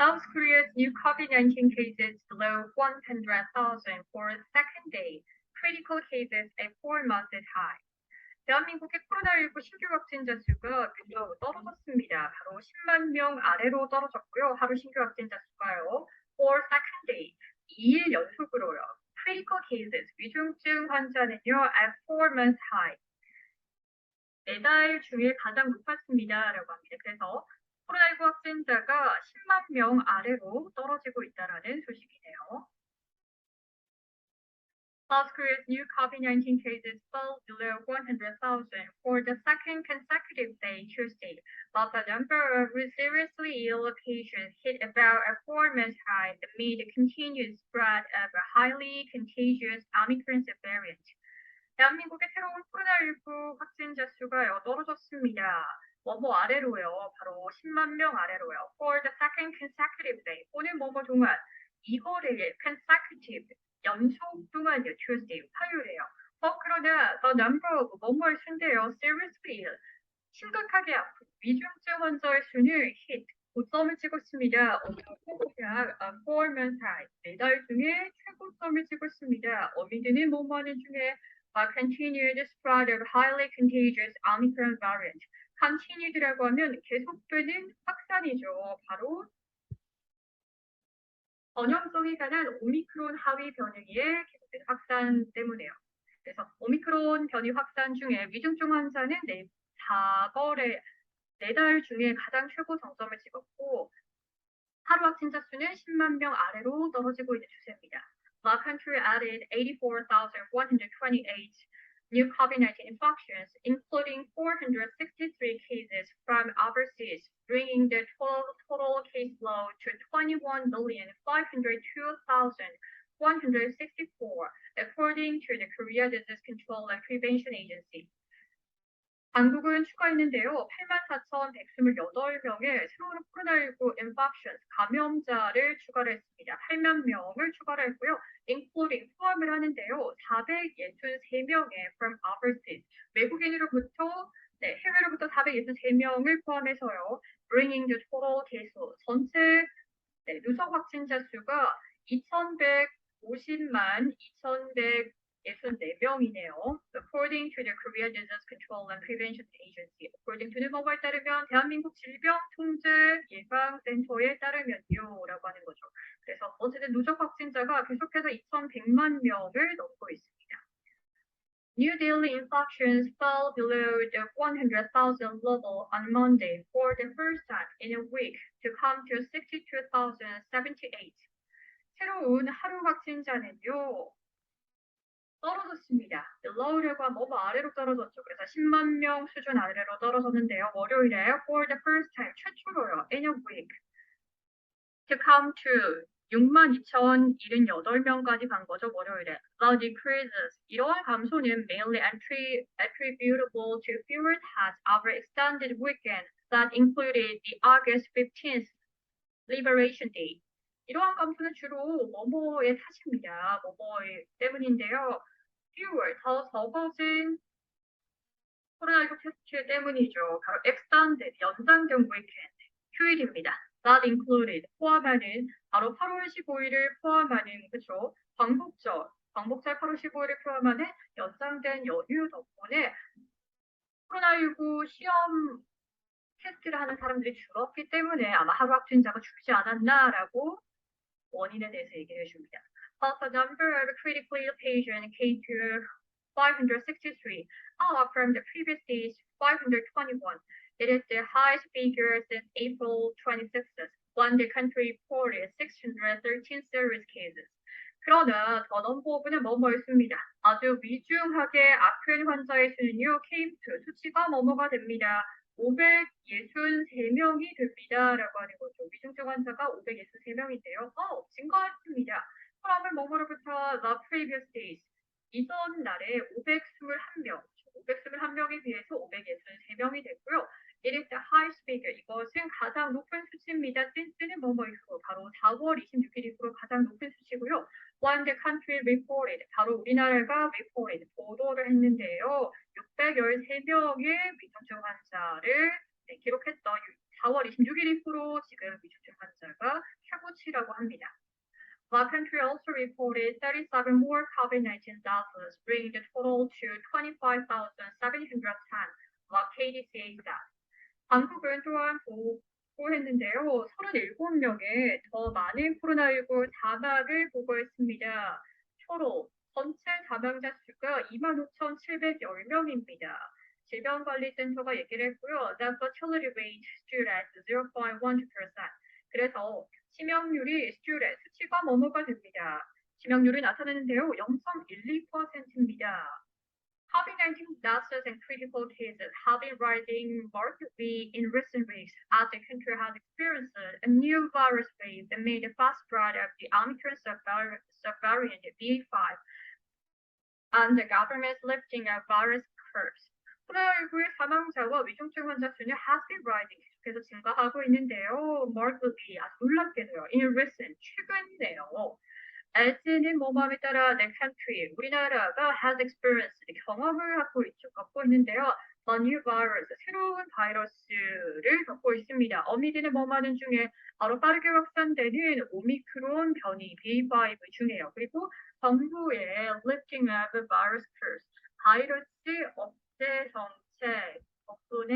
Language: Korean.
South Korea's new COVID-19 cases below 100,000 for the second day. Critical cases at four-month high. 대한민국의 코로나19 신규 확진자 수가 그저 떨어졌습니다. 바로 10만 명 아래로 떨어졌고요. 하루 신규 확진자 수가요. For second day, 2일 연속으로요. Critical cases, 위중증 환자는요. At four months high. 네달 중에 가장 높았습니다. 라고 합니다. 그래서 코로나19 확진자가 10만 명 아래로 떨어지고 있다는 소식이네요. South Korea's new COVID-19 cases fell below 100,000 for the second consecutive day Tuesday, but the number of seriously ill patients hit about a four-month high amid the continued spread of a highly contagious Omicron variant. 대한민국의 새로운 코로나19 확진자 수가요 떨어졌습니다. 뭐뭐 아래로요. 바로 10만 명 아래로요. For the second consecutive day. 오늘 뭐뭐 동안 이거를 consecutive 연속 동안이요. Tuesday 화요일이에요. 어 그러나 the number of 뭐뭐의 수인데요. seriously. 심각하게 아픈 위중증 환자의 수는 hit 고점을 찍었습니다. 어미드가 high. 네달 중에 최고점을 찍었습니다. 어미드는 뭐뭐 하는 중에 uh, continued spread of highly contagious Omicron variant. Continued라고 하면 계속되는 확산이죠. 바로 전염성이 강한 오미크론 하위 변이의 계속된 확산 때문에요. 그래서 오미크론 변이 확산 중에 위중증 환자는 네, 4월에 네달 중에 가장 최고 정점을 찍었고 하루 확진자 수는 10만 명 아래로 떨어지고 있는 추세입니다. The country added 84,128 new COVID-19 infections, including 463 cases from overseas, bringing the total, total caseload to 21,502,164, according to the Korea Disease Control and Prevention Agency. 한국은 추가했는데요. 84,128명의 새로운 코로나19 infections, 감염자를 추가를 했습니다. 8만 명을 추가를 했고요. including 포함을 하는데요. 463명의 from overseas, 외국인으로부터 네, 해외로부터 463명을 포함해서요. bringing the total case 전체 네, 누적 확진자 수가 2,150만 2,100 64명이네요. According to the Korea Disease Control and Prevention Agency. According to 뭐에 따르면 대한민국 질병통제예방센터에 따르면요 라고 하는 거죠. 그래서 어쨌든 누적 확진자가 계속해서 2,100만 명을 넘고 있습니다. New daily infections fell below the 100,000 level on Monday for the first time in a week to come to 62,078. 새로운 하루 확진자는요. 떨어졌습니다. low라고 하면 너무 아래로 떨어졌죠. 그래서 10만 명 수준 아래로 떨어졌는데요. 월요일에 for the first time 최초로요. in a week to come to 62,078명까지 간 거죠. 월요일에. The decreases 이러한 감소는 mainly attributable to fewer deaths over extended weekend that included the August 15th Liberation Day. 이러한 감소는 주로 뭐뭐의 탓입니다. 뭐뭐 때문인데요. fewer, 더 적어진 코로나19 테스트 때문이죠. 바로 extended, 연장된 weekend, 휴일입니다. That included, 포함하는 바로 8월 15일을 포함하는 그쵸? 광복절, 광복절 8월 15일을 포함하는 연장된 연휴 덕분에 코로나19 시험 테스트를 하는 사람들이 줄었기 때문에 아마 하루 확진자가 죽지 않았나라고 원인에 대해서 얘기를 해줍니다. But the number of critically ill patients came to 563, up from the previous day's 521. It is the highest figure since April 26th, when the country reported 613 serious cases. 그러나 더 넘버오브는 뭐뭐였습니다. 아주 위중하게 아픈 환자의 수는요, came to 수치가 뭐뭐가 됩니다. 563명이 됩니다. 라고 하는 거죠. 위중증 환자가 563명인데요. 어, 증가했습니다. 그러면 뭐뭐로부터 the previous days. 이전 날에 521명, 521명에 비해서 563명이 됐고요. It is the highest figure. 이것은 가장 높은 수치입니다. since는 뭐뭐이고 바로 4월 26일 이후로 가장 높은 수치고요. When the country reported, 바로 우리나라가 reported, 보도를 했는데요. 613명의 위중증 환자를 네, 기록했던 4월 26일 이후로 지금 위중증 환자가 최고치라고 합니다. The country also reported 37 more COVID-19 deaths, bringing the total to 25,710, the KDCA stat. 한국은 또한 보 고했는데요. 37명의 더 많은 코로나19 사망을 보고했습니다. 초로 전체 사망자 수가 25,710명입니다. 질병관리센터가 얘기를 했고요. The fertility rate stood at 0.12%. 그래서 치명률이 stood at 수치가 뭐뭐가 됩니다. 치명률이 나타나는데요. 0.12%입니다. COVID-19 deaths and critical cases have been rising markedly in recent weeks as the country has experienced a new virus wave amid the fast spread of the Omicron subvar- subvariant BA5 and the government's lifting of virus curves. 코로나19의 사망자와 위중증 환자 수는 has been rising 계속해서 증가하고 있는데요. markedly 아주 놀랍게도요. in recent 최근이네요. As는 뭐뭐함에 따라 the country 우리나라가 has experienced 경험을 하고 있죠. 겪고 있는데요. a new virus 새로운 바이러스를 겪고 있습니다. 어미디는 뭐뭐하는 중에 바로 빠르게 확산되는 오미크론 변이 BA5 중에요. 그리고 정부의 lifting of virus curves 바이러스 억제 정책 덕분에